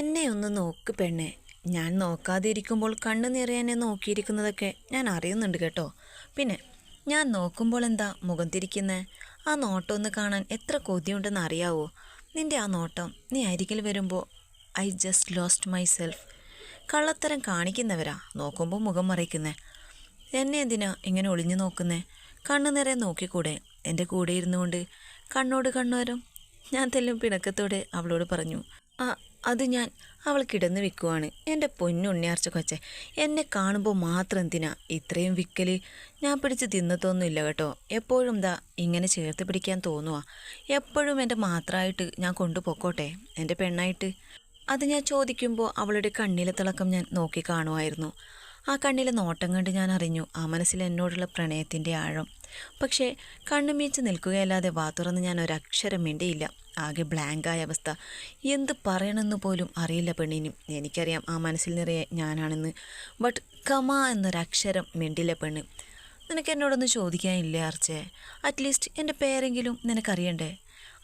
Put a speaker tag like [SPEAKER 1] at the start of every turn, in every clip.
[SPEAKER 1] എന്നെ ഒന്ന് നോക്ക് പെണ്ണെ. ഞാൻ നോക്കാതെ ഇരിക്കുമ്പോൾ നിറയെ എന്നെ നോക്കിയിരിക്കുന്നതൊക്കെ ഞാൻ അറിയുന്നുണ്ട് കേട്ടോ. പിന്നെ ഞാൻ നോക്കുമ്പോൾ എന്താ മുഖം തിരിക്കുന്നത് ആ നോട്ടം ഒന്ന് കാണാൻ എത്ര കൊതിയുണ്ടെന്ന് അറിയാവോ? നിന്റെ ആ നോട്ടം നീ അരികിൽ വരുമ്പോൾ I just lost myself കള്ളത്തരം കാണിക്കുന്നവരാ നോക്കുമ്പോൾ മുഖം മറയ്ക്കുന്നേ. എന്നെ എന്തിനാ ഇങ്ങനെ ഒളിഞ്ഞു നോക്കുന്നേ? കണ്ണു നിറയെ നോക്കിക്കൂടെ? എന്റെ കൂടെ ഇരുന്നുകൊണ്ട് കണ്ണോട് കണ്ണോരം. ഞാൻ തെല്ലും പിണക്കത്തോടെ അവളോട് പറഞ്ഞു ആ അത് ഞാൻ അവൾ കിടന്ന് വിൽക്കുവാണ് എന്റെ പൊന്നുണ്ണിയാർച്ച കൊച്ചെ എന്നെ കാണുമ്പോൾ മാത്രം എന്തിനാ ഇത്രയും വിൽക്കൽ ഞാൻ പിടിച്ച് തിന്നത്തൊന്നുമില്ല കേട്ടോ. എപ്പോഴും ദാ ഇങ്ങനെ ചേർത്ത് പിടിക്കാൻ തോന്നുക എപ്പോഴും എന്റെ മാത്രമായിട്ട് ഞാൻ കൊണ്ടുപോക്കോട്ടെ എന്റെ പെണ്ണായിട്ട്. അത് ഞാൻ ചോദിക്കുമ്പോൾ അവളുടെ കണ്ണിലെ തിളക്കം ഞാൻ നോക്കി കാണുമായിരുന്നു. ആ കണ്ണിലെ നോട്ടം കണ്ട് ഞാൻ അറിഞ്ഞു ആ മനസ്സിൽ എന്നോടുള്ള പ്രണയത്തിന്റെ ആഴം. പക്ഷേ കണ്ണുമീച്ച് നിൽക്കുകയല്ലാതെ വാ തുറന്ന് ഞാൻ ഒരക്ഷരം മിണ്ടിയില്ല. ആകെ ബ്ലാങ്കായ അവസ്ഥ. എന്ത് പറയണമെന്ന് പോലും അറിയില്ല പെണ്ണിനും. എനിക്കറിയാം ആ മനസ്സിൽ നിറയെ ഞാനാണെന്ന്. ബട്ട് കമ എന്നൊരക്ഷരം മിണ്ടില്ല പെണ്ണ്. നിനക്ക് എന്നോടൊന്ന് ചോദിക്കാനില്ലേ അർച്ചേ? അറ്റ്ലീസ്റ്റ് എന്റെ പേരെങ്കിലും നിനക്കറിയണ്ടേ?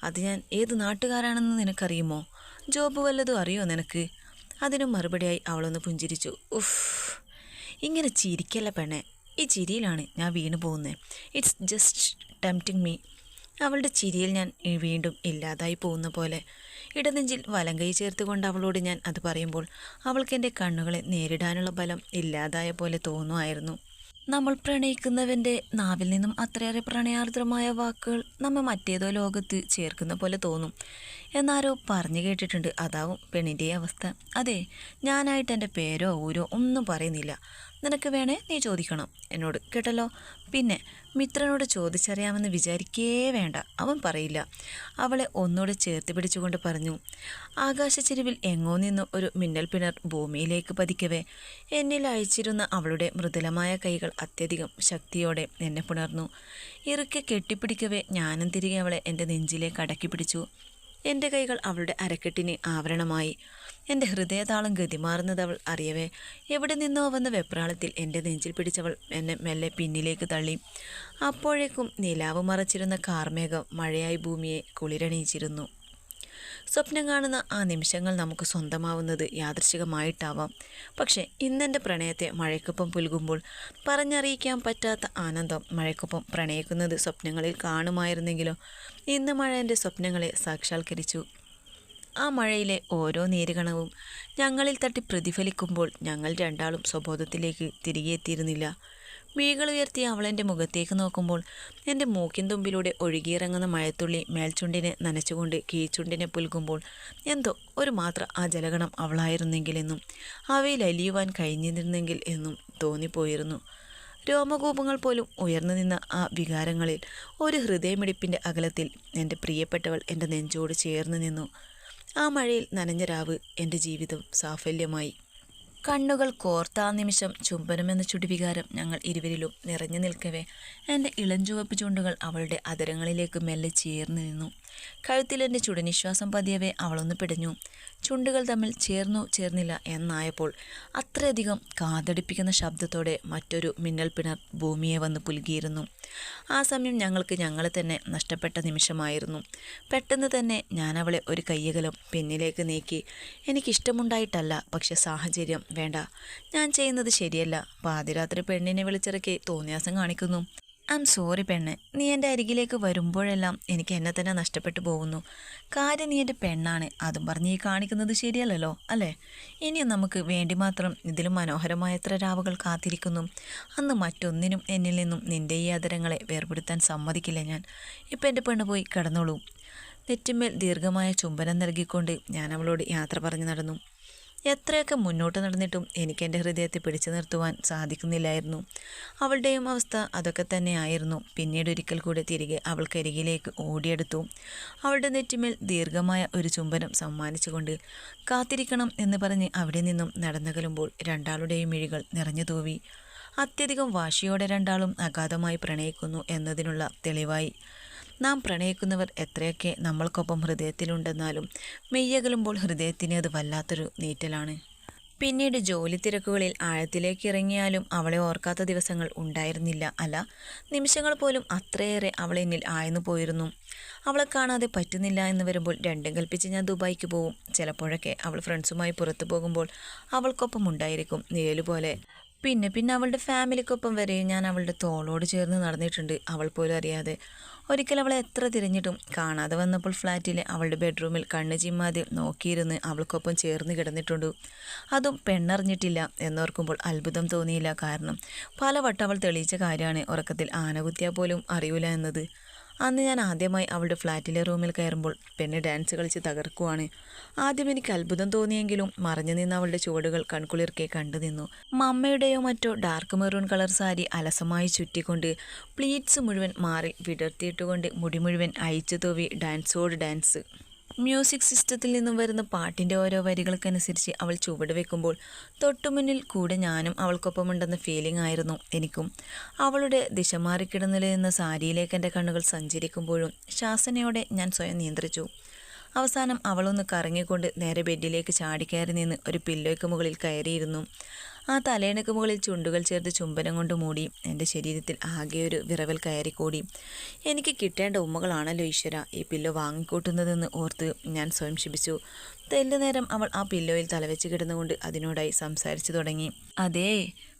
[SPEAKER 1] അത് ഞാൻ ഏത് നാട്ടുകാരാണെന്ന് നിനക്കറിയുമോ? ജോബ് വല്ലതും അറിയോ നിനക്ക്? അതിനും മറുപടിയായി അവളൊന്ന് പുഞ്ചിരിച്ചു. ഉഫ്. ഇങ്ങനെ ചിരിക്കല്ല പെണ്ണെ. ഈ ചിരിയിലാണ് ഞാൻ വീണു പോകുന്നത് ഇറ്റ്സ് ജസ്റ്റ് ടെംപ്റ്റിംഗ് മീ അവളുടെ ചിരിയിൽ ഞാൻ വീണ്ടും ഇല്ലാതായി പോകുന്ന പോലെ. ഇടനെഞ്ചിൽ വലം കൈ ചേർത്തുകൊണ്ട് അവളോട് ഞാൻ അത് പറയുമ്പോൾ അവൾക്ക് എന്റെ കണ്ണുകളെ നേരിടാനുള്ള ബലം ഇല്ലാതായ പോലെ തോന്നുമായിരുന്നു. നമ്മൾ പ്രണയിക്കുന്നവന്റെ നാവിൽ നിന്നും അത്രയേറെ പ്രണയാർദ്രമായ വാക്കുകൾ നമ്മെ മറ്റേതോ ലോകത്ത് ചേർക്കുന്ന പോലെ തോന്നും. എന്നാരോ പറഞ്ഞു കേട്ടിട്ടുണ്ട്. അതാവും പെണ്ണിന്റെ അവസ്ഥ. അതെ ഞാനായിട്ട് എന്റെ പേരോ ഊരോ ഒന്നും പറയുന്നില്ല. നിനക്ക് വേണേ നീ ചോദിക്കണം. എന്നോട് കേട്ടല്ലോ. പിന്നെ മിത്രനോട് ചോദിച്ചറിയാമെന്ന് വിചാരിക്കേ വേണ്ട. അവൻ പറയില്ല. അവളെ ഒന്നുകൂടെ ചേർത്ത് പിടിച്ചുകൊണ്ട് പറഞ്ഞു ആകാശച്ചെരുവിൽ എങ്ങോ നിന്ന് ഒരു മിന്നൽ പിണർ ഭൂമിയിലേക്ക് പതിക്കവേ. എന്നിൽ അയച്ചിരുന്ന അവളുടെ മൃദുലമായ കൈകൾ അത്യധികം ശക്തിയോടെ എന്നെ പുണർന്നു. ഇറുക്കെ കെട്ടിപ്പിടിക്കവേ ഞാനും തിരികെ അവളെ എന്റെ നെഞ്ചിലേക്ക് അടക്കി പിടിച്ചു. എന്റെ കൈകൾ അവളുടെ അരക്കെട്ടിന് ആവരണമായി. എന്റെ ഹൃദയതാളം ഗതിമാറുന്നത് അവൾ അറിയവേ. എവിടെ നിന്നോ വന്ന വെപ്രാളത്തിൽ എന്റെ നെഞ്ചിൽ പിടിച്ചവൾ എന്നെ മെല്ലെ പിന്നിലേക്ക് തള്ളി. അപ്പോഴേക്കും നിലാവ് മറച്ചിരുന്ന കാർമേഘം മഴയായി ഭൂമിയെ കുളിരണിയിച്ചിരുന്നു. സ്വപ്നം കാണുന്ന ആ നിമിഷങ്ങൾ നമുക്ക് സ്വന്തമാവുന്നത് യാദൃശികമായിട്ടാവാം. പക്ഷേ ഇന്നെന്റെ പ്രണയത്തെ മഴയ്ക്കൊപ്പം പുൽകുമ്പോൾ പറഞ്ഞറിയിക്കാൻ പറ്റാത്ത ആനന്ദം മഴയ്ക്കൊപ്പം പ്രണയിക്കുന്നത് സ്വപ്നങ്ങളിൽ കാണുമായിരുന്നെങ്കിലോ? ഇന്ന് മഴ എന്റെ സ്വപ്നങ്ങളെ സാക്ഷാത്കരിച്ചു. ആ മഴയിലെ ഓരോ നീരുകണവും ഞങ്ങളിൽ തട്ടി പ്രതിഫലിക്കുമ്പോൾ ഞങ്ങൾ രണ്ടാളും സ്വബോധത്തിലേക്ക് തിരികെ എത്തിയിരുന്നില്ല വീകളുയർത്തി അവളെന്റെ മുഖത്തേക്ക് നോക്കുമ്പോൾ എന്റെ മൂക്കിൻ തുമ്പിലൂടെ ഒഴുകിയിറങ്ങുന്ന മഴത്തുള്ളി മേൽച്ചുണ്ടിനെ നനച്ചുകൊണ്ട് കീഴ്ച്ചുണ്ടിനെ പുൽകുമ്പോൾ എന്തോ ഒരു മാത്ര ആ ജലഗണം അവളായിരുന്നെങ്കിലെന്നും അവയിൽ അലിയുവാൻ കഴിഞ്ഞിരുന്നെങ്കിൽ എന്നും തോന്നിപ്പോയിരുന്നു. രോമകൂപങ്ങൾ പോലും ഉയർന്നു നിന്ന ആ വികാരങ്ങളിൽ ഒരു ഹൃദയമിടിപ്പിന്റെ അകലത്തിൽ എന്റെ പ്രിയപ്പെട്ടവൾ എന്റെ നെഞ്ചോട് ചേർന്ന് നിന്നു. ആ മഴയിൽ നനഞ്ഞ രാവ് എന്റെ ജീവിതം സാഫല്യമായി. കണ്ണുകൾ കോർത്താ നിമിഷം ചുംബനമെന്ന ചുടിവികാരം ഞങ്ങൾ ഇരുവരിലും നിറഞ്ഞു നിൽക്കവേ. എന്റെ ഇളഞ്ചുവപ്പ് ചുണ്ടുകൾ അവളുടെ അതരങ്ങളിലേക്ക് മെല്ലെ ചേർന്ന് നിന്നു. കഴുത്തിലെന്റെ ചുടനിശ്വാസം പതിയവേ അവളൊന്ന് പിടഞ്ഞു. ചുണ്ടുകൾ തമ്മിൽ ചേർന്നു ചേർന്നില്ല എന്നായപ്പോൾ അത്രയധികം കാതടിപ്പിക്കുന്ന ശബ്ദത്തോടെ മറ്റൊരു മിന്നൽ പിണർ ഭൂമിയെ വന്ന് പുലുകിയിരുന്നു ആ സമയം ഞങ്ങൾക്ക് ഞങ്ങളെ തന്നെ നഷ്ടപ്പെട്ട നിമിഷമായിരുന്നു. പെട്ടെന്ന് തന്നെ ഞാൻ അവളെ ഒരു കയ്യകലം പിന്നിലേക്ക് നീക്കി എനിക്കിഷ്ടമുണ്ടായിട്ടല്ല പക്ഷെ സാഹചര്യം വേണ്ട. ഞാൻ ചെയ്യുന്നത് ശരിയല്ല. പാതിരാത്രി പെണ്ണിനെ വിളിച്ചിറക്കി തോന്നിയാസം കാണിക്കുന്നു. ഐ സോറി പെണ്ണ്. നീ എന്റെ അരികിലേക്ക് വരുമ്പോഴെല്ലാം എനിക്ക് എന്നെ തന്നെ നഷ്ടപ്പെട്ടു പോകുന്നു. കാര്യം നീ എന്റെ പെണ്ണാണ്. അതും പറഞ്ഞ് ഈ കാണിക്കുന്നത് ശരിയല്ലല്ലോ അല്ലേ? ഇനി നമുക്ക് വേണ്ടി മാത്രം ഇതിലും മനോഹരമായ എത്ര രാവുകൾ കാത്തിരിക്കുന്നു. അന്ന് മറ്റൊന്നിനും എന്നിൽ നിന്നും നിന്റെ ഈ ആദരങ്ങളെ വേർപെടുത്താൻ സമ്മതിക്കില്ല ഞാൻ. ഇപ്പം എന്റെ പെണ്ണ് പോയി കിടന്നോളൂ. നെറ്റിന്മേൽ ദീർഘമായ ചുംബനം നൽകിക്കൊണ്ട് ഞാൻ അവളോട് യാത്ര പറഞ്ഞു നടന്നു. എത്രയൊക്കെ മുന്നോട്ട് നടന്നിട്ടും എനിക്ക് എന്റെ ഹൃദയത്തെ പിടിച്ചു നിർത്തുവാൻ സാധിക്കുന്നില്ലായിരുന്നു. അവളുടെയും അവസ്ഥ അതൊക്കെ തന്നെയായിരുന്നു പിന്നീട് ഒരിക്കൽ കൂടെ തിരികെ അവൾക്കരികിലേക്ക് ഓടിയെടുത്തു. അവളുടെ നെറ്റിമേൽ ദീർഘമായ ഒരു ചുംബനം സമ്മാനിച്ചുകൊണ്ട് കാത്തിരിക്കണം എന്ന് പറഞ്ഞ് അവിടെ നിന്നും നടന്നകലുമ്പോൾ രണ്ടാളുടെയും മിഴികൾ നിറഞ്ഞു തൂവി. അത്യധികം വാശിയോടെ രണ്ടാളും അഗാധമായി പ്രണയിക്കുന്നു എന്നതിനുള്ള തെളിവായി. നാം പ്രണയിക്കുന്നവർ എത്രയൊക്കെ നമ്മൾക്കൊപ്പം ഹൃദയത്തിലുണ്ടെന്നാലും മെയ്യകലുമ്പോൾ ഹൃദയത്തിന് അത് വല്ലാത്തൊരു നീറ്റലാണ്. പിന്നീട് ജോലി തിരക്കുകളിൽ ആഴത്തിലേക്ക് ഇറങ്ങിയാലും അവളെ ഓർക്കാത്ത ദിവസങ്ങൾ ഉണ്ടായിരുന്നില്ല. അല്ല നിമിഷങ്ങൾ പോലും അത്രയേറെ അവളെ എന്നിൽ ആയെന്നു പോയിരുന്നു. അവളെ കാണാതെ പറ്റുന്നില്ല എന്ന് വരുമ്പോൾ രണ്ടും കൽപ്പിച്ച് ഞാൻ ദുബായിക്ക് പോവും. ചിലപ്പോഴൊക്കെ അവൾ ഫ്രണ്ട്സുമായി പുറത്തു പോകുമ്പോൾ അവൾക്കൊപ്പം ഉണ്ടായിരിക്കും നിഴലുപോലെ. പിന്നെ പിന്നെ അവളുടെ ഫാമിലിക്കൊപ്പം വരെ ഞാൻ അവളുടെ തോളോട് ചേർന്ന് നടന്നിട്ടുണ്ട്. അവൾ പോലും അറിയാതെ. ഒരിക്കൽ അവളെ എത്ര തിരഞ്ഞിട്ടും കാണാതെ വന്നപ്പോൾ ഫ്ലാറ്റിലെ അവളുടെ ബെഡ്റൂമിൽ കണ്ണ് ചിമ്മാതെ നോക്കിയിരുന്ന് അവൾക്കൊപ്പം ചേർന്ന് കിടന്നിട്ടുണ്ട്. അതും പെണ്ണറിഞ്ഞിട്ടില്ല എന്നോർക്കുമ്പോൾ അത്ഭുതം തോന്നിയില്ല. കാരണം പലവട്ടം അവൾ തെളിയിച്ച കാര്യമാണ് ഉറക്കത്തിൽ ആനകുത്തിയാൽ പോലും അറിയൂല എന്നത്. അന്ന് ഞാൻ ആദ്യമായി അവളുടെ ഫ്ലാറ്റിലെ റൂമിൽ കയറുമ്പോൾ പെണ്ണ് ഡാൻസ് കളിച്ച് തകർക്കുവാണ്. ആദ്യം എനിക്ക് അത്ഭുതം തോന്നിയെങ്കിലും മറഞ്ഞു നിന്ന് അവളുടെ ചുവടുകൾ കൺകുളിർക്കെ കണ്ടു നിന്നു. മമ്മയുടെയോ മറ്റോ ഡാർക്ക് മെറൂൺ കളർ സാരി അലസമായി ചുറ്റിക്കൊണ്ട് പ്ലീറ്റ്സ് മുഴുവൻ മാറി വിടർത്തിയിട്ടുകൊണ്ട് മുടി മുഴുവൻ അയച്ചു തൂവി ഡാൻസോട് ഡാൻസ്. മ്യൂസിക് സിസ്റ്റത്തിൽ നിന്നും വരുന്ന പാട്ടിന്റെ ഓരോ വരികൾക്കനുസരിച്ച് അവൾ ചുവട് വെക്കുമ്പോൾ തൊട്ടുമുന്നിൽ കൂടെ ഞാനും അവൾക്കൊപ്പമുണ്ടെന്ന ഫീലിംഗ് ആയിരുന്നു എനിക്കും. അവളുടെ ദിശ മാറിക്കിടന്നിലെന്ന സാരിയിലേക്ക് എന്റെ കണ്ണുകൾ സഞ്ചരിക്കുമ്പോഴും ശാസനയോടെ ഞാൻ സ്വയം നിയന്ത്രിച്ചു. അവസാനം അവളൊന്ന് കറങ്ങിക്കൊണ്ട് നേരെ ബെഡിലേക്ക് ചാടിക്കയറി നിന്ന് ഒരു പില്ലോയ്ക്ക് മുകളിൽ കയറിയിരുന്നു. ആ തലേണക്ക് മുകളിൽ ചുണ്ടുകൾ ചേർത്ത് ചുംബനം കൊണ്ട് മൂടി. എന്റെ ശരീരത്തിൽ ആകെ ഒരു വിറവൽ കയറിക്കൂടി എനിക്ക് കിട്ടേണ്ട ഉമ്മകളാണല്ലോ ഈശ്വര. ഈ പില്ലോ വാങ്ങിക്കൂട്ടുന്നതെന്ന് ഓർത്ത് ഞാൻ സ്വയം ശിപിച്ചു തെല്ലുനേരം അവൾ ആ പില്ലോയിൽ തലവെച്ച് കിടന്നുകൊണ്ട് അതിനോടായി സംസാരിച്ചു തുടങ്ങി. അതേ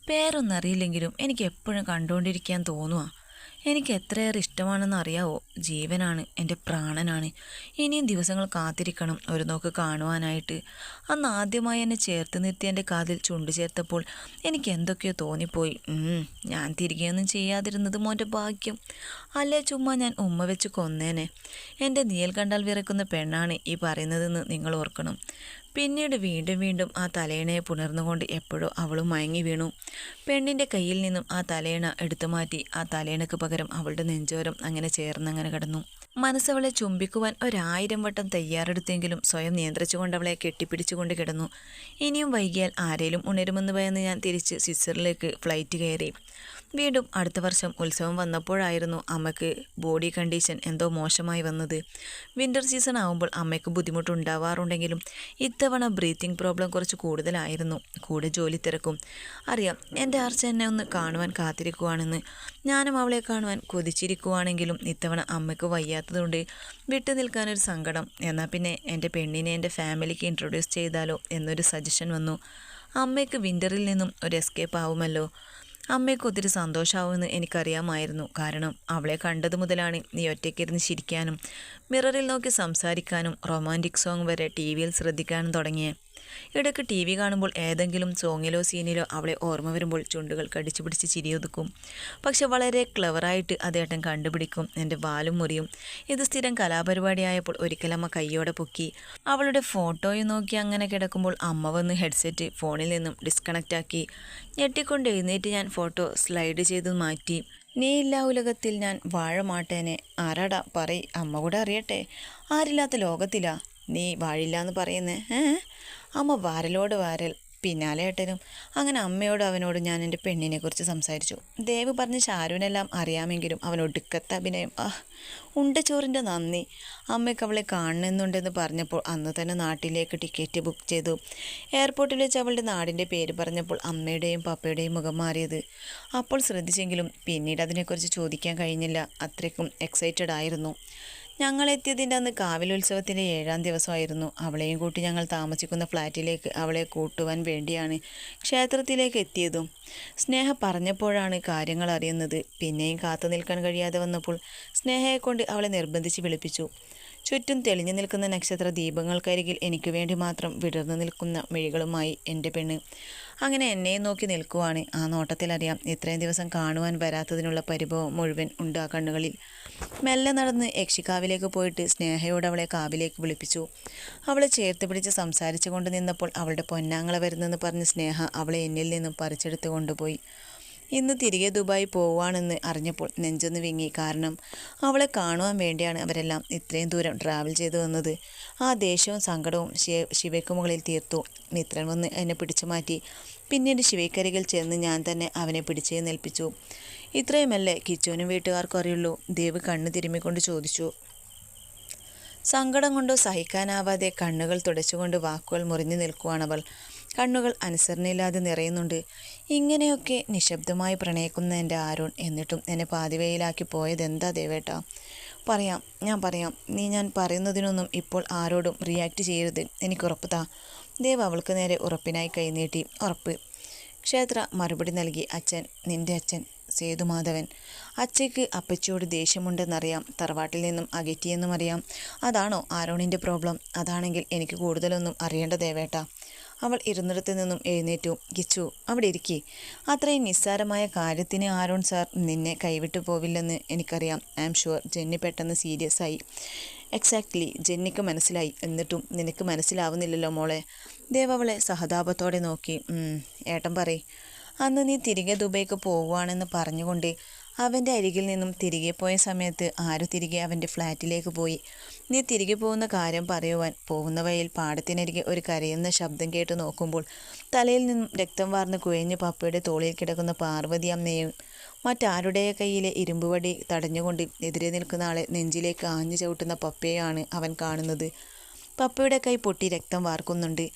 [SPEAKER 1] പേരൊന്നറിയില്ലെങ്കിലും എനിക്ക് എപ്പോഴും കണ്ടുകൊണ്ടിരിക്കാൻ തോന്നുക എനിക്ക് എത്രയേറെ ഇഷ്ടമാണെന്ന് അറിയാവോ? ജീവനാണ് എന്റെ പ്രാണനാണ്. ഇനിയും ദിവസങ്ങൾ കാത്തിരിക്കണം ഒരു നോക്ക് കാണുവാനായിട്ട്. അന്ന് ആദ്യമായി എന്നെ ചേർത്ത് നിർത്തി എന്റെ കാതിൽ ചുണ്ടു ചേർത്തപ്പോൾ എനിക്ക് എന്തൊക്കെയോ തോന്നിപ്പോയി. ഞാൻ തിരികെയൊന്നും ചെയ്യാതിരുന്നത് മോന്റെ ഭാഗ്യം. അല്ലേ ചുമ്മാ ഞാൻ ഉമ്മ വെച്ച് കൊന്നേനെ? എന്റെ നീൽ കണ്ടാൽ വിറക്കുന്ന പെണ്ണാണ് ഈ പറയുന്നതെന്ന് നിങ്ങൾ ഓർക്കണം. പിന്നീട് വീണ്ടും വീണ്ടും ആ തലയണയെ പുണർന്നുകൊണ്ട് എപ്പോഴോ അവളും മയങ്ങി വീണു. പെണ്ണിന്റെ കയ്യിൽ നിന്നും ആ തലയണ എടുത്തു മാറ്റി. ആ തലയണക്ക് പകരം അവളുടെ നെഞ്ചോരം അങ്ങനെ ചേർന്നങ്ങനെ കിടന്നു. മനസ്സവളെ ചുംബിക്കുവാൻ ഒരായിരം വട്ടം തയ്യാറെടുത്തെങ്കിലും സ്വയം നിയന്ത്രിച്ചുകൊണ്ട് അവളെ കെട്ടിപ്പിടിച്ചുകൊണ്ട് കിടന്നു. ഇനിയും വൈകിയാൽ ആരേലും ഉണരുമെന്ന് ഭയന്ന് ഞാൻ തിരിച്ച് സ്വിറ്റ്സർലേക്ക് ഫ്ലൈറ്റ് കയറി. വീണ്ടും അടുത്ത വർഷം ഉത്സവം വന്നപ്പോഴായിരുന്നു അമ്മയ്ക്ക് ബോഡി കണ്ടീഷൻ എന്തോ മോശമായി വന്നത്. വിന്റർ സീസൺ ആകുമ്പോൾ അമ്മയ്ക്ക് ബുദ്ധിമുട്ടുണ്ടാവാറുണ്ടെങ്കിലും ഇത്തവണ ബ്രീത്തിങ് പ്രോബ്ലം കുറച്ച് കൂടുതലായിരുന്നു. കൂടെ ജോലി തിരക്കും. അറിയാം എന്റെ ആർച്ച എന്നെ ഒന്ന് കാണുവാൻ കാത്തിരിക്കുവാണെന്ന്. ഞാനും അവളെ കാണുവാൻ കൊതിച്ചിരിക്കുവാണെങ്കിലും ഇത്തവണ അമ്മയ്ക്ക് വയ്യാത്തതുകൊണ്ട് വിട്ടു നിൽക്കാനൊരു സങ്കടം. എന്നാൽ പിന്നെ എന്റെ പെണ്ണിനെ എന്റെ ഫാമിലിക്ക് ഇൻട്രൊഡ്യൂസ് ചെയ്താലോ എന്നൊരു സജഷൻ വന്നു. അമ്മയ്ക്ക് വിന്ററിൽ നിന്നും ഒരു എസ്കേപ്പ് ആവുമല്ലോ. അമ്മയ്ക്ക് ഒത്തിരി സന്തോഷമാവുമെന്ന് എനിക്കറിയാമായിരുന്നു. കാരണം അവളെ കണ്ടത് മുതലാണ് നീ ഒറ്റയ്ക്കിരുന്ന് ചിരിക്കാനും മിററിൽ നോക്കി സംസാരിക്കാനും റൊമാന്റിക് സോങ് വരെ ടി വിയിൽ ശ്രദ്ധിക്കാനും തുടങ്ങിയത് ഇടയ്ക്ക് ടി വി കാണുമ്പോൾ ഏതെങ്കിലും സോങ്ങിലോ സീനിലോ അവളെ ഓർമ്മ വരുമ്പോൾ ചുണ്ടുകൾ കടിച്ചു പിടിച്ച് ചിരിയൊതുക്കും. പക്ഷെ വളരെ ക്ലവറായിട്ട് അതേട്ടൻ കണ്ടുപിടിക്കും. എന്റെ വാലും മുറിയും. ഇത് സ്ഥിരം കലാപരിപാടിയായപ്പോൾ ഒരിക്കലമ്മ കയ്യോടെ പൊക്കി. അവളുടെ ഫോട്ടോയും നോക്കി അങ്ങനെ കിടക്കുമ്പോൾ അമ്മ വന്ന് ഹെഡ്സെറ്റ് ഫോണിൽ നിന്നും ഡിസ്കണക്റ്റ് ആക്കി. ഞെട്ടിക്കൊണ്ട് എഴുന്നേറ്റ് ഞാൻ ഫോട്ടോ സ്ലൈഡ് ചെയ്ത് മാറ്റി. നീ ഇല്ലാ ഉലകത്തിൽ ഞാൻ വാഴ മാട്ടേനെ. ആരാടാ? പറയ്. അമ്മ കൂടെ അറിയട്ടെ. ആരില്ലാത്ത ലോകത്തിലാ. നീ വാഴില്ല എന്ന് പറയുന്നേ. ഏഹ്? അമ്മ വാരലോട് വാരൽ പിന്നാലെ ഏട്ടനും. അങ്ങനെ അമ്മയോട് അവനോട് ഞാൻ എന്റെ പെണ്ണിനെക്കുറിച്ച് സംസാരിച്ചു. ദേവ് പറഞ്ഞ് ഷാരുവിനെല്ലാം അറിയാമെങ്കിലും അവൻ ഒടുക്കത്തെ അഭിനയം ആ ഉണ്ടച്ചോറിന്റെ നന്ദി. അമ്മയ്ക്ക് അവളെ കാണുന്നുണ്ടെന്ന് പറഞ്ഞപ്പോൾ അന്ന് തന്നെ നാട്ടിലേക്ക് ടിക്കറ്റ് ബുക്ക് ചെയ്തു. എയർപോർട്ടിൽ വെച്ച് അവളുടെ നാടിന്റെ പേര് പറഞ്ഞപ്പോൾ അമ്മയുടെയും പപ്പയുടെയും മുഖം മാറിയത്. അപ്പോൾ ശ്രദ്ധിച്ചെങ്കിലും പിന്നീട് അതിനെക്കുറിച്ച് ചോദിക്കാൻ കഴിഞ്ഞില്ല. അത്രയ്ക്കും എക്സൈറ്റഡ് ആയിരുന്നു. ഞങ്ങൾ എത്തിയതിന്റെ അന്ന് കാവിലുത്സവത്തിന്റെ ഏഴാം ദിവസമായിരുന്നു. അവളെയും കൂട്ടി ഞങ്ങൾ താമസിക്കുന്ന ഫ്ലാറ്റിലേക്ക് അവളെ കൂട്ടുവാൻ വേണ്ടിയാണ് ക്ഷേത്രത്തിലേക്ക് എത്തിയതും. സ്നേഹ പറഞ്ഞപ്പോഴാണ് കാര്യങ്ങൾ അറിയുന്നത്. പിന്നെയും കാത്തു നിൽക്കാൻ കഴിയാതെ വന്നപ്പോൾ സ്നേഹയെ കൊണ്ട് അവളെ നിർബന്ധിച്ച് വിളിപ്പിച്ചു. ചുറ്റും തെളിഞ്ഞു നിൽക്കുന്ന നക്ഷത്ര ദീപങ്ങൾക്കരികിൽ എനിക്ക് വേണ്ടി മാത്രം വിടർന്നു നിൽക്കുന്ന മിഴികളുമായി എന്റെ പെണ്ണ്. അങ്ങനെ എന്നെ നോക്കി നിൽക്കുവാണ്. ആ നോട്ടത്തിലറിയാം ഇത്രയും ദിവസം കാണുവാൻ വരാത്തതിനുള്ള പരിഭവം മുഴുവൻ ഉണ്ട് ആ കണ്ണുകളിൽ. മെല്ലെ നടന്ന് യക്ഷിക്കാവിലേക്ക് പോയിട്ട് സ്നേഹയോട് അവളെ കാവിലേക്ക് വിളിപ്പിച്ചു. അവളെ ചേർത്ത് പിടിച്ച് സംസാരിച്ചു കൊണ്ട് നിന്നപ്പോൾ അവളുടെ പൊന്നാങ്ങളെ വരുന്നെന്ന് പറഞ്ഞ് സ്നേഹ അവളെ എന്നിൽ നിന്നും പറിച്ചെടുത്ത് കൊണ്ടുപോയി. ഇന്ന് തിരികെ ദുബായി പോവുകയാണെന്ന് അറിഞ്ഞപ്പോൾ നെഞ്ചൊന്ന് വിങ്ങി. കാരണം അവളെ കാണുവാൻ വേണ്ടിയാണ് അവരെല്ലാം ഇത്രയും ദൂരം ട്രാവൽ ചെയ്തു വന്നത്. ആ ദേഷ്യവും സങ്കടവും ശിവയ്ക്ക് മുകളിൽ തീർത്തു. മിത്രൻ വന്ന് എന്നെ പിടിച്ചു മാറ്റി. പിന്നീട് ശിവയ്ക്കരികിൽ ചെന്ന് ഞാൻ തന്നെ അവനെ പിടിച്ചേ നിൽപ്പിച്ചു ഇത്രയുമല്ലേ കിച്ചുവിനും വീട്ടുകാർക്കും അറിയുള്ളൂ. ദേവ് കണ്ണു തിരുമ്മിക്കൊണ്ട് ചോദിച്ചു. സങ്കടം കൊണ്ടോ സഹിക്കാനാവാതെ കണ്ണുകൾ തുടച്ചുകൊണ്ട് വാക്കുകൾ മുറിഞ്ഞു നിൽക്കുവാണവൾ. കണ്ണുകൾ അനുസരണയില്ലാതെ നിറയുന്നുണ്ട്. ഇങ്ങനെയൊക്കെ നിശബ്ദമായി പ്രണയിക്കുന്ന എന്റെ ആരോൺ എന്നിട്ടും എന്നെ പാതിവയിലാക്കി പോയതെന്താ ദേവേട്ടാ? പറയാം ഞാൻ പറയാം. നീ ഞാൻ പറയുന്നതിനൊന്നും ഇപ്പോൾ ആരോടും റിയാക്ട് ചെയ്യരുത്. എനിക്ക് ഉറപ്പ് താ ദേവ് അവൾക്ക് നേരെ ഉറപ്പിനായി കൈനീട്ടി ഉറപ്പ്. ക്ഷേത്ര മറുപടി നൽകി അച്ഛൻ. നിന്റെ അച്ഛൻ. സേതുമാധവൻ. അച്ഛയ്ക്ക് അപ്പച്ചിയോട് ദേഷ്യമുണ്ടെന്നറിയാം. തറവാട്ടിൽ നിന്നും അകറ്റിയെന്നും അറിയാം. അതാണോ ആരോണിന്റെ പ്രോബ്ലം അതാണെങ്കിൽ എനിക്ക് കൂടുതലൊന്നും അറിയേണ്ട ദേവേട്ട. അവൾ ഇരുന്നിടത്തു നിന്നും എഴുന്നേറ്റു. ഗിച്ചു അവിടെ ഇരിക്കേ. അത്രയും നിസ്സാരമായ കാര്യത്തിന് ആരോൺ സാർ നിന്നെ കൈവിട്ടു പോവില്ലെന്ന് എനിക്കറിയാം. ഐ ആം ഷുവർ ജെന്നി പെട്ടെന്ന് സീരിയസ് ആയി. എക്സാക്ട്ലി. ജെന്നിക്ക് മനസ്സിലായി. എന്നിട്ടും നിനക്ക് മനസ്സിലാവുന്നില്ലല്ലോ മോളെ. ദേവ് അവളെ സഹതാപത്തോടെ നോക്കി. ഏട്ടൻ പറയ്. അന്ന് നീ തിരികെ ദുബൈക്ക് പോവുകയാണെന്ന് പറഞ്ഞുകൊണ്ട് അവന്റെ അരികിൽ നിന്നും തിരികെ പോയ സമയത്ത് ആരു തിരികെ അവന്റെ ഫ്ലാറ്റിലേക്ക് പോയി? നീ തിരികെ പോകുന്ന കാര്യം പറയുവാൻ പോകുന്ന വഴിയിൽ പാടത്തിനരികെ ഒരു കരയുന്ന ശബ്ദം കേട്ട് നോക്കുമ്പോൾ തലയിൽ നിന്നും രക്തം വാർന്ന് കുഴഞ്ഞ് പപ്പയുടെ തോളിൽ കിടക്കുന്ന പാർവതി അമ്മയും മറ്റാരുടെ കയ്യിലെ ഇരുമ്പുവടി തടഞ്ഞുകൊണ്ട് എതിരെ നിൽക്കുന്ന ആളെ നെഞ്ചിലേക്ക് ആഞ്ഞു ചവിട്ടുന്ന പപ്പയെയാണ് അവൻ കാണുന്നത്. പപ്പയുടെ കൈ പൊട്ടി രക്തം വാർക്കുന്നുണ്ട്.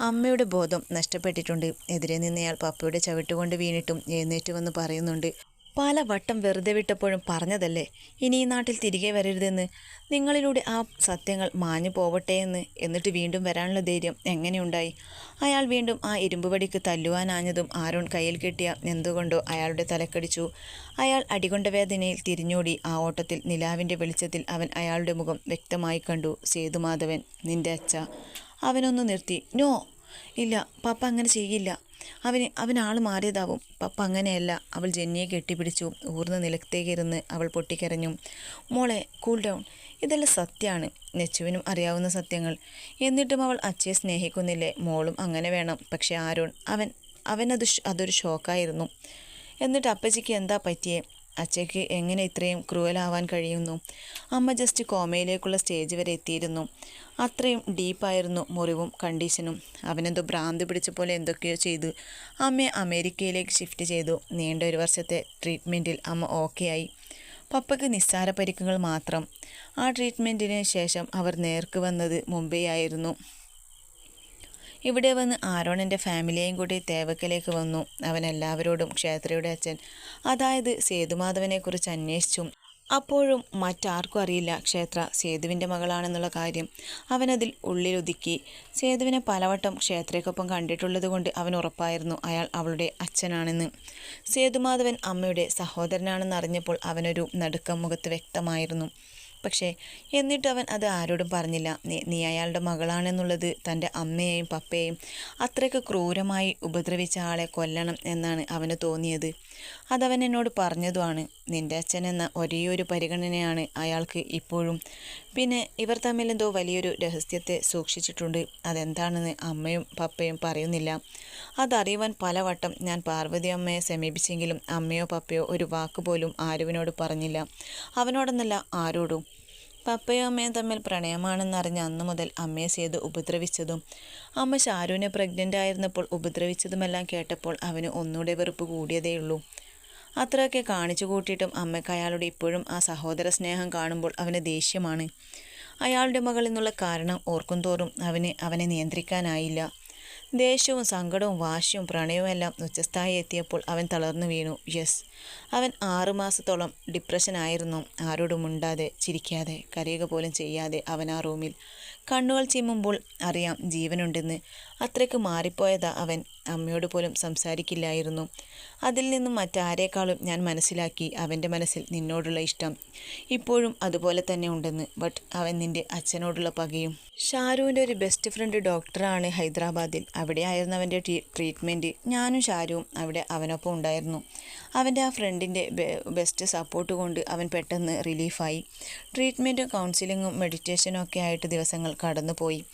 [SPEAKER 1] അമ്മയുടെ ബോധം നഷ്ടപ്പെട്ടിട്ടുണ്ട്. എതിരെ നിന്നയാൾ പപ്പയുടെ ചവിട്ടുകൊണ്ട് വീണിട്ടും എഴുന്നേറ്റുമെന്ന് പറയുന്നുണ്ട്. പല വട്ടം വെറുതെ വിട്ടപ്പോഴും പറഞ്ഞതല്ലേ ഇനി ഈ നാട്ടിൽ തിരികെ വരരുതെന്ന്. നിങ്ങളിലൂടെ ആ സത്യങ്ങൾ മാഞ്ഞു പോവട്ടെ എന്ന് എന്നിട്ട് വീണ്ടും വരാനുള്ള ധൈര്യം എങ്ങനെയുണ്ടായി? അയാൾ വീണ്ടും ആ ഇരുമ്പുപടിക്ക് തല്ലുവാനാഞ്ഞതും ആരോൺ കയ്യിൽ കിട്ടിയ എന്തുകൊണ്ടോ അയാളുടെ തലക്കടിച്ചു. അയാൾ അടികൊണ്ട വേദനയിൽ തിരിഞ്ഞോടി ആ ഓട്ടത്തിൽ നിലാവിന്റെ വെളിച്ചത്തിൽ അവൻ അയാളുടെ മുഖം വ്യക്തമായി കണ്ടു. സേതുമാധവൻ നിന്റെ അച്ഛ അവനൊന്ന് നിർത്തി. നോ ഇല്ല പപ്പ അങ്ങനെ ചെയ്യില്ല. അവന് അവൻ ആൾ മാറിയതാവും. പപ്പ അങ്ങനെയല്ല. അവൾ ജെന്നിയെ കെട്ടിപ്പിടിച്ചു. ഊർന്ന നിലത്തേക്കിരുന്ന് അവൾ പൊട്ടിക്കരഞ്ഞു. മോളെ കൂൾ ഡൗൺ ഇതെല്ലാം സത്യമാണ് നെച്ചുവിനും അറിയാവുന്ന സത്യങ്ങൾ. എന്നിട്ടും അവൾ അച്ഛയെ സ്നേഹിക്കുന്നില്ലേ? മോളും അങ്ങനെ വേണം. പക്ഷേ ആരോൺ അവൻ അവനത് അതൊരു ഷോക്കായിരുന്നു എന്നിട്ട് അപ്പച്ചിക്ക് എന്താ പറ്റിയേ? അച്ഛയ്ക്ക് എങ്ങനെ ഇത്രയും ക്രൂവലാവാൻ കഴിയുന്നു? അമ്മ ജസ്റ്റ് കോമയിലേക്കുള്ള സ്റ്റേജ് വരെ എത്തിയിരുന്നു. അത്രയും ഡീപ്പായിരുന്നു മുറിവും കണ്ടീഷനും അവനെന്തോ ഭ്രാന്ത് പിടിച്ച പോലെ എന്തൊക്കെയോ ചെയ്തു. അമ്മയെ അമേരിക്കയിലേക്ക് ഷിഫ്റ്റ് ചെയ്തു. നീണ്ട ഒരു വർഷത്തെ ട്രീറ്റ്മെന്റിൽ അമ്മ ഓക്കെ ആയി. പപ്പയ്ക്ക് നിസ്സാര പരിക്കുകൾ മാത്രം. ആ ട്രീറ്റ്മെന്റിന് ശേഷം അവർ നേർക്ക് വന്നത് മുംബൈ ആയിരുന്നു. ഇവിടെ വന്ന് ആരോണിന്റെ ഫാമിലിയെയും കൂടി തേവക്കലേക്ക് വന്നു. അവൻ എല്ലാവരോടും ക്ഷേത്രയുടെ അച്ഛൻ അതായത് സേതുമാധവനെക്കുറിച്ച് അന്വേഷിച്ചും. അപ്പോഴും മറ്റാർക്കും അറിയില്ല ക്ഷേത്ര സേതുവിന്റെ മകളാണെന്നുള്ള കാര്യം. അവനതിൽ ഉള്ളിലൊതുക്കി. സേതുവിനെ പലവട്ടം ക്ഷേത്രയ്ക്കൊപ്പം കണ്ടിട്ടുള്ളത് കൊണ്ട് അവൻ ഉറപ്പായിരുന്നു അയാൾ അവളുടെ അച്ഛനാണെന്ന്. സേതുമാധവൻ അമ്മയുടെ സഹോദരനാണെന്ന് അറിഞ്ഞപ്പോൾ അവനൊരു നടുക്കം മുഖത്ത് വ്യക്തമായിരുന്നു. പക്ഷേ എന്നിട്ട് അവൻ അത് ആരോടും പറഞ്ഞില്ല. നീ അയാളുടെ മകളാണെന്നുള്ളത് തന്റെ അമ്മയെയും പപ്പയെയും അത്രയ്ക്ക് ക്രൂരമായി ഉപദ്രവിച്ച ആളെ കൊല്ലണം എന്നാണ് അവന് തോന്നിയത്. അതവൻ എന്നോട് പറഞ്ഞതുമാണ്. നിന്റെ അച്ഛൻ എന്ന ഒരേയൊരു പരിഗണനയാണ് അയാൾക്ക് ഇപ്പോഴും. പിന്നെ ഇവർ തമ്മിൽ എന്തോ വലിയൊരു രഹസ്യത്തെ സൂക്ഷിച്ചിട്ടുണ്ട്. അതെന്താണെന്ന് അമ്മയും പപ്പയും പറയുന്നില്ല. അതറിയുവാൻ പലവട്ടം ഞാൻ പാർവതി അമ്മയെ സമീപിച്ചെങ്കിലും അമ്മയോ പപ്പയോ ഒരു വാക്ക് പോലും ആരുവിനോട് പറഞ്ഞില്ല. അവനോടെന്നല്ല ആരോടും. പപ്പയും അമ്മയും തമ്മിൽ പ്രണയമാണെന്നറിഞ്ഞ അന്നു മുതൽ അമ്മയെ ചെയ്ത് ഉപദ്രവിച്ചതും അമ്മ ഷാരുവിനെ പ്രഗ്നന്റ് ആയിരുന്നപ്പോൾ ഉപദ്രവിച്ചതുമെല്ലാം കേട്ടപ്പോൾ അവന് ഒന്നുകൂടെ വെറുപ്പ് കൂടിയതേയുള്ളൂ. അത്രയൊക്കെ കാണിച്ചു കൂട്ടിയിട്ടും അമ്മയ്ക്ക് അയാളുടെ ഇപ്പോഴും ആ സഹോദര സ്നേഹം കാണുമ്പോൾ അവന് ദേഷ്യമാണ്. അയാളുടെ മകൾ എന്നുള്ള കാരണം ഓർക്കും തോറും അവന് അവനെ നിയന്ത്രിക്കാനായില്ല. ദേഷ്യവും സങ്കടവും വാശിയും പ്രണയവും എല്ലാം ഉച്ചസ്ഥായി എത്തിയപ്പോൾ അവൻ തളർന്നു വീണു. യെസ് അവൻ ആറുമാസത്തോളം ഡിപ്രഷനായിരുന്നു ആരോടും മുണ്ടാതെ ചിരിക്കാതെ കരയുക പോലും ചെയ്യാതെ അവൻ ആ റൂമിൽ കണ്ണുകൾ ചിമ്മുമ്പോൾ അറിയാം ജീവനുണ്ടെന്ന്. അത്രയ്ക്ക് മാറിപ്പോയതാ അവൻ. അമ്മയോട് പോലും സംസാരിക്കില്ലായിരുന്നു. അതിൽ നിന്നും മറ്റാരേക്കാളും ഞാൻ മനസ്സിലാക്കി അവന്റെ മനസ്സിൽ നിന്നോടുള്ള ഇഷ്ടം ഇപ്പോഴും അതുപോലെ തന്നെ ഉണ്ടെന്ന്. ബട്ട് അവൻ നിന്റെ അച്ഛനോടുള്ള പകയും. ഷാരുവിന്റെ ഒരു ബെസ്റ്റ് ഫ്രണ്ട് ഡോക്ടറാണ് ഹൈദരാബാദിൽ. അവിടെ ആയിരുന്നു അവന്റെ ട്രീറ്റ്മെന്റ് ഞാനും ഷാരുവും അവിടെ അവനൊപ്പം ഉണ്ടായിരുന്നു. അവന്റെ ആ ഫ്രണ്ടിന്റെ ബെസ്റ്റ് സപ്പോർട്ട് കൊണ്ട് അവൻ പെട്ടെന്ന് റിലീഫായി. ട്രീറ്റ്മെന്റും കൗൺസിലിങ്ങും മെഡിറ്റേഷനും ഒക്കെ ആയിട്ട് ദിവസങ്ങൾ കടന്നുപോയി.